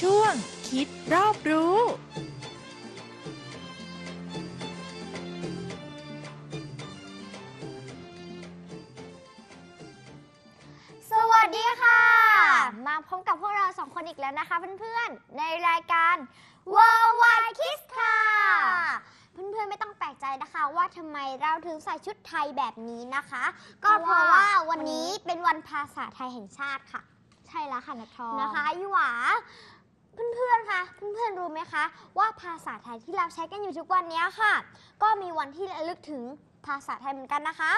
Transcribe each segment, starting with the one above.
ช่วงคิดรอบรู้ สวัสดีค่ะ มาพบกับพวกเราสองคนอีกแล้วนะคะเพื่อนๆ ในรายการ Worldwide Kids ค่ะ เพื่อนๆ ไม่ต้องแปลกใจนะคะว่าทำไมเราถึงใส่ชุดไทยแบบนี้นะคะ ก็เพราะว่าวันนี้เป็นวันภาษาไทยแห่งชาติค่ะ ใช่แล้วค่ะนัททองนะคะยี่หวา เพื่อนๆ คะ เพื่อนๆ รู้ไหมคะ ว่าภาษาไทยที่เราใช้กันอยู่ทุกวันนี้ค่ะ ก็มีวันที่ระลึกถึงภาษาไทยเหมือนกันนะคะ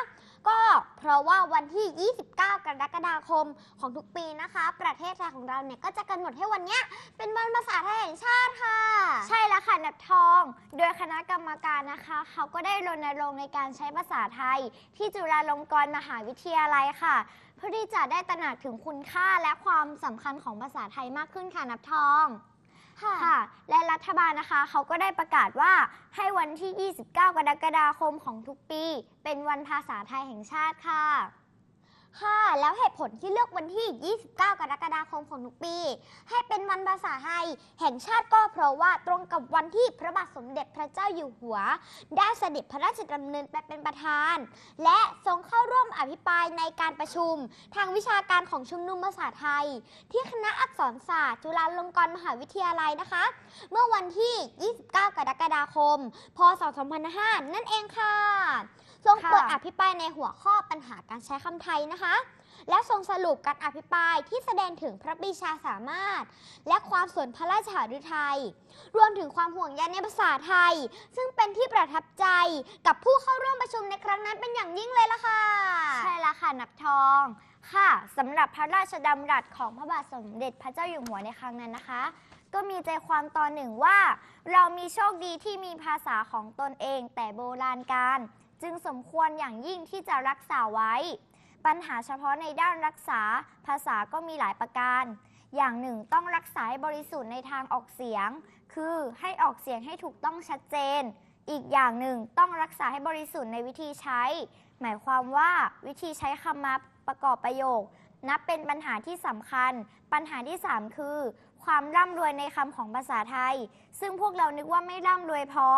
ก็เพราะว่าวันที่ 29 กรกฎาคมของทุกปีนะคะ ประเทศไทยของเราเนี่ยก็จะกำหนดให้วันเนี้ยเป็นวันภาษาไทยแห่งชาติค่ะ ใช่แล้วค่ะนับทอง โดยคณะกรรมการนะคะ เขาก็ได้รณรงค์ในการใช้ภาษาไทย ที่จุฬาลงกรณ์มหาวิทยาลัยค่ะ เพื่อที่จะได้ตระหนักถึงคุณค่าและความสำคัญของภาษาไทยมากขึ้นค่ะนับทอง ค่ะ และรัฐบาลนะคะเขาก็ได้ประกาศว่าให้วันที่ 29 กรกฎาคมของทุกปี เป็นวันภาษาไทยแห่งชาติค่ะ ค่ะ แล้วเหตุผลที่เลือกวันที่ 29 กรกฎาคมของทุกปี ให้เป็นวันภาษาไทย แห่งชาติก็เพราะว่าตรงกับวันที่พระบาทสมเด็จพระเจ้าอยู่หัว ได้เสด็จพระราชดำเนินไปเป็นประธาน และทรงเข้าร่วมอภิปรายในการประชุม ทางวิชาการของชุมนุมภาษาไทย ที่คณะอักษรศาสตร์ จุฬาลงกรณ์มหาวิทยาลัยนะคะ เมื่อวันที่ 29 กรกฎาคม พศ 2005 นั่นเองค่ะ ทรงเปิดอภิปรายในหัวข้อปัญหาการใช้คำไทยนะคะและทรงสรุปการอภิปรายที่แสดงถึงพระปรีชาสามารถ และความสนพระราชหฤทัยรวมถึงความห่วงใยในภาษาไทย ซึ่งเป็นที่ประทับใจกับผู้เข้าร่วมประชุมในครั้งนั้นเป็นอย่างยิ่งเลยล่ะค่ะ ใช่ล้วค่ะนับทองค่ะสำหรับพระราชดำรัสของพระบาทสมเด็จพระเจ้าอยู่หัวในครั้งนั้นนะคะ ก็มีใจความตอนหนึ่งว่า เรามีโชคดีที่มีภาษาของตนเองแต่โบราณการ จึงสมควรอย่างยิ่งที่จะรักษาไว้ ปัญหาเฉพาะในด้านรักษาภาษาก็มีหลายประการ อย่างหนึ่งต้องรักษาให้บริสุทธิ์ในทางออกเสียง คือให้ออกเสียงให้ถูกต้องชัดเจน อีกอย่างหนึ่งต้องรักษาให้บริสุทธิ์ในวิธีใช้ หมายความว่าวิธีใช้คำมาประกอบประโยค นับเป็นปัญหาที่สำคัญ ปัญหาที่ 3 คือ ความร่ำรวยในคำของภาษาไทย ซึ่งพวกเรานึกว่าไม่ร่ำรวยพอ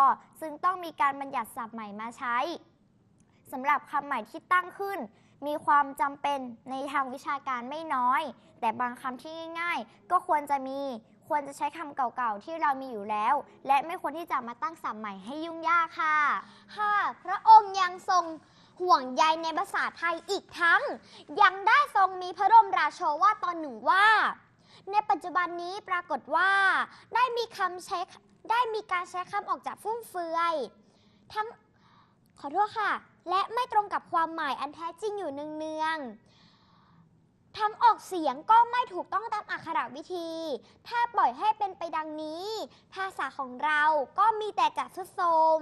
ซึ่งต้องมีการบัญญัติศัพท์ใหม่มาใช้สำหรับคำใหม่ที่ตั้งขึ้น มีความจำเป็นในทางวิชาการไม่น้อย แต่บางคำที่ง่าย ๆ ก็ควรจะมี ควรจะใช้คำเก่าๆ ที่เรามีอยู่แล้ว และไม่ควรที่จะมาตั้งศัพท์ใหม่ให้ยุ่งยากค่ะ ค่ะ พระองค์ยังทรงห่วงใยในภาษาไทยอีกทั้ง ยังได้ทรงมีพระบรมราโชวาทตอนหนึ่งว่า ในปัจจุบันนี้ปรากฏว่า ได้มีคำใช้ได้มีการใช้คำออกจากฟุ่มเฟือย ทั้ง ขอโทษค่ะ และไม่ตรงกับความหมายอันแท้จริงอยู่เนืองๆทั้งออกเสียงก็ไม่ถูกต้องตามอักขระวิธี ถ้าปล่อยให้เป็นไปดังนี้ ภาษาของเราก็มีแต่จะทรุดโทรม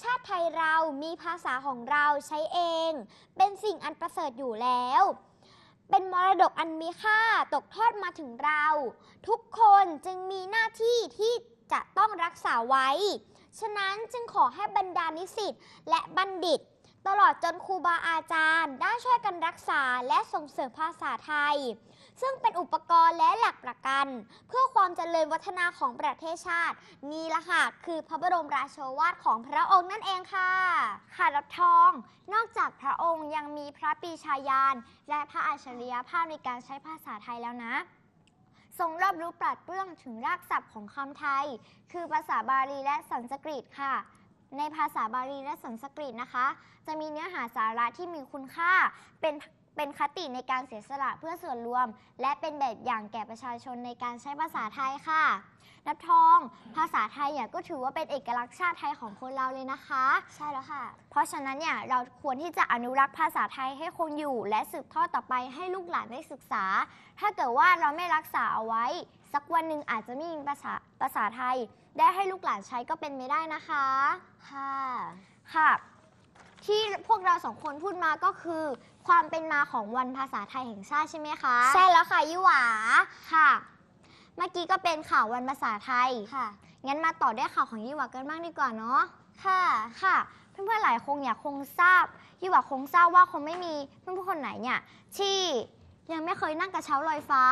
ชาติไทยเรามีภาษาของเราใช้เอง เป็นสิ่งอันประเสริฐอยู่แล้ว เป็นมรดกอันมีค่าตกทอดมาถึงเรา ทุกคนจึงมีหน้าที่ที่จะต้องรักษาไว้ ฉะนั้นจึงขอให้บรรดานิสิตและบัณฑิต ตลอดจนครูบาอาจารย์ ได้ช่วยกันรักษาและส่งเสริมภาษาไทย ซึ่งเป็นอุปกรณ์และหลักประกัน เพื่อความเจริญวัฒนาของประเทศชาติ นี่ละค่ะคือพระบรมราโชวาทของพระองค์นั่นเองค่ะ ค่ะรับทอง นอกจากพระองค์ยังมีพระปีชาญาณและพระอัจฉริยภาพในการใช้ภาษาไทยแล้วนะ ทรงรอบรู้ปราดเปรื่องถึงรากศัพท์ของคำไทย คือภาษาบาลีและสันสกฤตค่ะ ในภาษาบาลีและสันสกฤตนะคะ จะมีเนื้อหาสาระที่มีคุณค่า เป็น เป็นคติในการเสียสละเพื่อส่วนรวม และเป็นแบบอย่างแก่ประชาชนในการใช้ภาษาไทยค่ะ นับทอง ภาษาไทยเนี่ยก็ถือว่าเป็นเอกลักษณ์ชาติไทยของคนเราเลยนะคะ ใช่แล้วค่ะ เพราะฉะนั้นเนี่ยเราควรที่จะอนุรักษ์ภาษาไทยให้คงอยู่ และสืบทอดต่อไปให้ลูกหลานได้ศึกษา ถ้าเกิดว่าเราไม่รักษาเอาไว้ สักวันหนึ่งอาจจะไม่มีภาษาภาษาไทย ได้ให้ลูกหลานใช้ก็เป็นไม่ได้นะคะ ค่ะ ค่ะ ที่พวกเราสองคนพูดมาก็คือ ความเป็นมาของวันภาษาไทยแห่งชาติใช่ไหมคะ ใช่แล้วค่ะยี่หวาค่ะ เมื่อกี้ก็เป็นข่าววันภาษาไทยค่ะ งั้นมาต่อด้วยข่าวของยี่หวากันบ้างดีกว่าเนาะค่ะค่ะ เพื่อนๆหลายคงอยากคงทราบยี่หวาคงทราบว่าคงไม่มีเพื่อนๆคนไหนเนี่ยที่ยังไม่เคยนั่งกระเช้าลอยฟ้า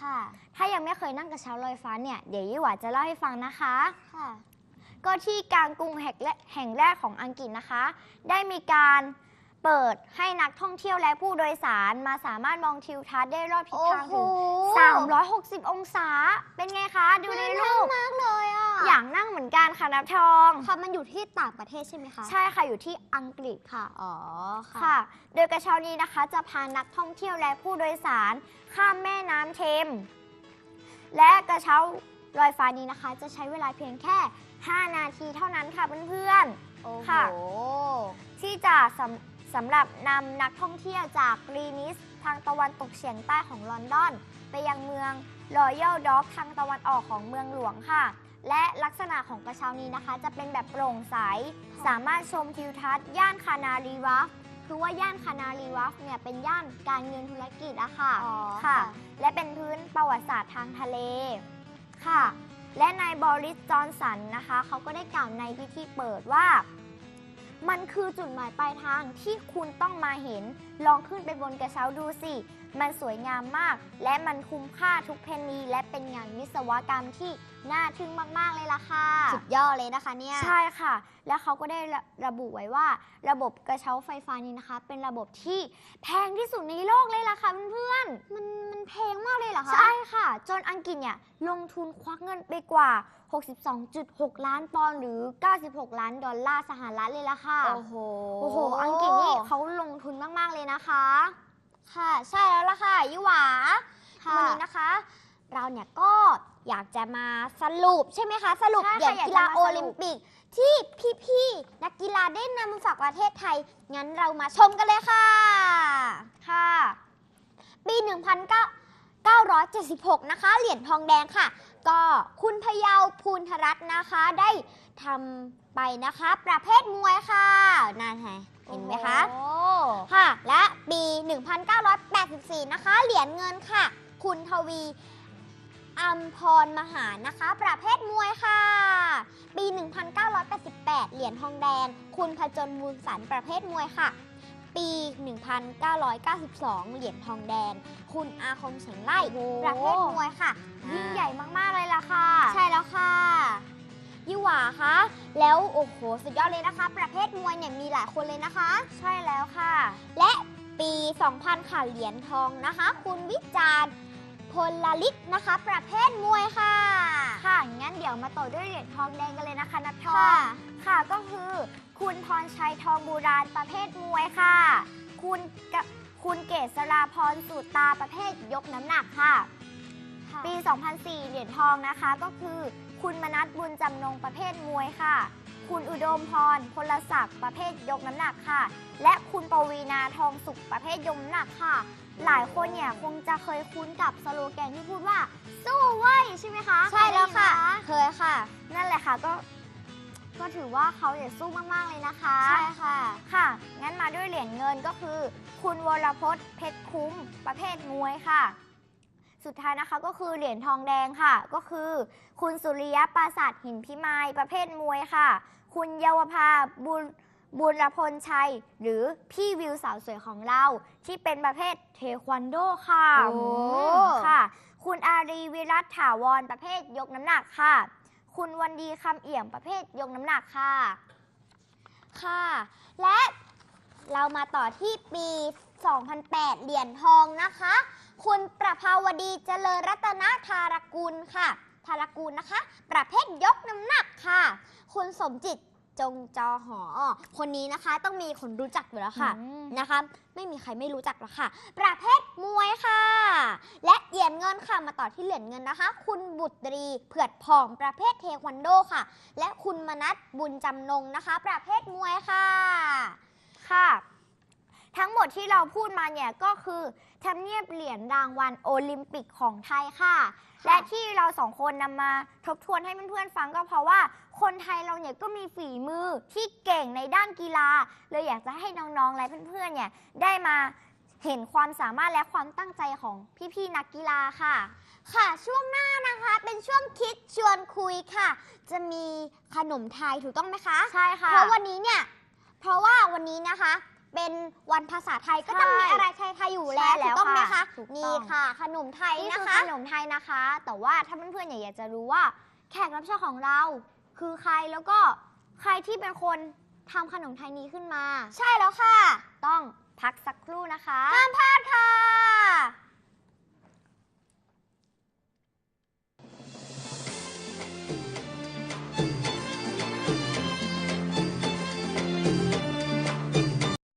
ค่ะ ถ้ายังไม่เคยนั่งกระเช้าลอยฟ้าเนี่ยเดี๋ยวยี่หวาจะเล่าให้ฟังนะคะค่ะ ก็ที่กลางกรุงแห่งแรกแห่งแรกของอังกฤษนะคะ ได้มีการเปิดให้นักท่องเที่ยวและผู้โดยสารมาสามารถมองทิวทัศน์ได้รอบทิศทางถึง 360 องศา เป็นไงคะ ดูในรูป มากเลยอะ อย่างนั่งเหมือนกันค่ะนับทอง ค่ะมันอยู่ที่ต่างประเทศใช่ไหมคะ ใช่ค่ะ อยู่ที่อังกฤษค่ะ อ๋อ ค่ะ โดยกระเช้านี้นะคะจะพานักท่องเที่ยวและผู้โดยสารข้ามแม่น้ำเทมและกระเช้าลอยฟ้านี้นะคะ จะใช้เวลาเพียงแค่ 5 นาทีเท่านั้นค่ะเพื่อนโอ้โห ค่ะๆที่จะสำสำหรับนำนักท่องเที่ยวจากกรีนิสทางตะวันตกเฉียงใต้ของลอนดอน ไปยังเมืองรอยัลด็อกทางตะวันออกของเมืองหลวงค่ะ และลักษณะของกระเช้านี้นะคะ จะเป็นแบบโปร่งใส สามารถชมทิวทัศน์ย่านคานารีวัฟคือว่าย่านคานารีวัฟเนี่ยเป็นย่านการเงินธุรกิจอะค่ะอ๋อค่ะค่ะและเป็นพื้นประวัติศาสตร์ทางทะเลค่ะ และนายบริสจอนสันนะคะเขาก็ได้กล่าวในพิธีเปิดว่า มันคือจุดหมายปลายทางที่คุณต้องมาเห็น ลองขึ้นไปบนกระเช้าดูสิ มันสวยงามมาก และมันคุ้มค่าทุกเพนนีและเป็นงานวิศวกรรมที่น่าทึ่งมากๆเลยล่ะค่ะ สุดยอดเลยนะคะเนี่ย ใช่ค่ะ แล้วเขาก็ได้ระระบุไว้ว่า ระบบกระเช้าไฟฟ้านี้นะคะ เป็นระบบที่แพงที่สุดในโลกเลยล่ะค่ะเพื่อนๆ มันมันแพงมากเลยเหรอคะ ใช่ค่ะ จนอังกฤษเนี่ยลงทุนควักเงินไปกว่า 62.6 ล้านปอนด์หรือ 96 ล้านดอลลาร์สหรัฐเลยล่ะค่ะ โอ้โห โอ้โห อังกฤษนี่เขาลงทุนมาก ๆ เลยนะคะ ค่ะ ใช่แล้วล่ะค่ะยี่หวา ค่ะ วันนี้นะคะ เราเนี่ยก็อยากจะมาสรุปใช่ไหมคะ สรุปใช่ค่ะเหรียญอยากกีจะฬามาสรุปโอลิมปิกที่พี่ๆนักกีฬาได้นำมาฝากประเทศไทย งั้นเรามาชมกันเลยค่ะ ค่ะ ปี 1976 นะคะ เหรียญทองแดงค่ะ ก็คุณพะเยาภูนทรัตน์นะคะ ได้ทำไปนะคะ ประเภทมวยค่ะนั่นไงเห็นไหมคะโอ้ค่ะ และปี 1984 นะคะ เหรียญเงินค่ะ คุณทวีอัมพรมหานะคะ ประเภทมวยค่ะ ปี 1988 เหรียญทองแดง คุณพจนมูลสันประเภทมวยค่ะ ปี 1992 เหรียญทองแดง คุณอาคมเฉงไล่โอ้โหประเภทมวยค่ะ ยิ่งใหญ่มากๆเลยล่ะค่ะ ใช่แล้วค่ะยี่หว่าคะแล้วโอ้โหสุดยอดเลยนะคะ ประเภทมวยเนี่ยมีหลายคนเลยนะคะ ใช่แล้วค่ะ และปี 2000 ค่ะเหรียญทองนะคะ คุณวิจารณ์ พลลิตนะคะ ประเภทมวยค่ะ ค่ะ งั้นเดี๋ยวมาต่อด้วยเหรียญทองแดงกันเลยนะคะนัททอค่ะงค่ะ ก็คือ คุณพรชัยทองบูราณประเภทมวยค่ะ คุณกะคุณเกษราพรสุตาประเภทยกน้ำหนักค่ะ ปี 2004 เหรียญทองนะคะ ก็คือ คุณมนัสบุญจำนงประเภทมวยค่ะ คุณอุดมพรพลศักดิ์ประเภทยกน้ำหนักค่ะ และคุณปวีนาทองสุขประเภทยกน้ำหนักค่ะ หลายคนเนี่ยคงจะเคยคุ้นกับสโลแกนที่พูดว่า สู้เว้ยใช่ไหมคะใช่แล้วค่ะ เคยค่ะ นั่นแหละค่ะก็ก็ถือว่าเขาเนี่ยสู้มาก ๆ เลยนะคะ ใช่ค่ะ ค่ะ งั้นมาด้วยเหรียญเงินก็คือ คุณวรพจน์เพชรคุ้ม ประเภทมวยค่ะ สุดท้ายนะคะก็คือเหรียญทองแดงค่ะ ก็คือ คุณสุริยะปราสาทหินพิมายประเภทมวยค่ะ คุณเยาวภาบุญ บุญรพลชัย หรือพี่วิวสาวสวยของเรา ที่เป็นประเภทเทควันโดค่ะโอ้อืมค่ะ คุณอารีวิรัตถาวรประเภทยกน้ำหนักค่ะ คุณวันดีคำเอี่ยมประเภทยกน้ำหนักค่ะ ค่ะ และเรามาต่อที่ปี 2008 เหรียญทองนะคะ คุณประภาวดีเจริญรัตนธารกุลค่ะ ธารกุลนะคะ ประเภทยกน้ำหนักค่ะ คุณสมจิต จงจอหอ คนนี้นะคะต้องมีคนรู้จักอยู่แล้วค่ะอืม นะคะ ไม่มีใครไม่รู้จักหรอกค่ะ ประเภทมวยค่ะ และเหรียญเงินค่ะมาต่อที่เหรียญเงินนะคะ คุณบุตรีเผือดผ่องประเภทเทควันโดค่ะ และคุณมนัสบุญจำนงนะคะ ประเภทมวยค่ะค่ะทั้งห มดที่เราพูดมาเนี่ยก็คือทำเนียบเหรียญรางวัลโอลิมปิกของไทยค่ะ และที่เราสองคนนำมาทบทวนให้เพื่อนๆฟังก็เพราะว่า คนไทยเราเนี่ยก็มีฝีมือที่เก่งในด้านกีฬาเลยอยากจะให้น้องๆและเพื่อนๆเนี่ยได้มาเห็นความสามารถและความตั้งใจของพี่ๆนักกีฬาค่ะ ค่ะช่วงหน้านะคะเป็นช่วงคิดชวนคุยค่ะ จะมีขนมไทยถูกต้องไหมคะ ใช่ค่ะ เพราะวันนี้เนี่ย เพราะว่าวันนี้นะคะ เป็นวันภาษาไทยก็ใช่ต้องมีอะไรไทยๆอยู่แล้วใช่แล้วถูกต้องไหมค่ะคะถูกต้องนี่ค่ะ ขนมไทยนี่นะคือคะ ขนมไทยนะคะ แต่ว่าถ้าเพื่อนๆอยากจะรู้ว่า แขกรับเชิญของเรา คือใครแล้วก็ใครที่เป็นคนทำขนมไทยนี้ขึ้นมา ใช่แล้วค่ะ ต้องพักสักครู่นะคะ ห้ามพลาดค่ะ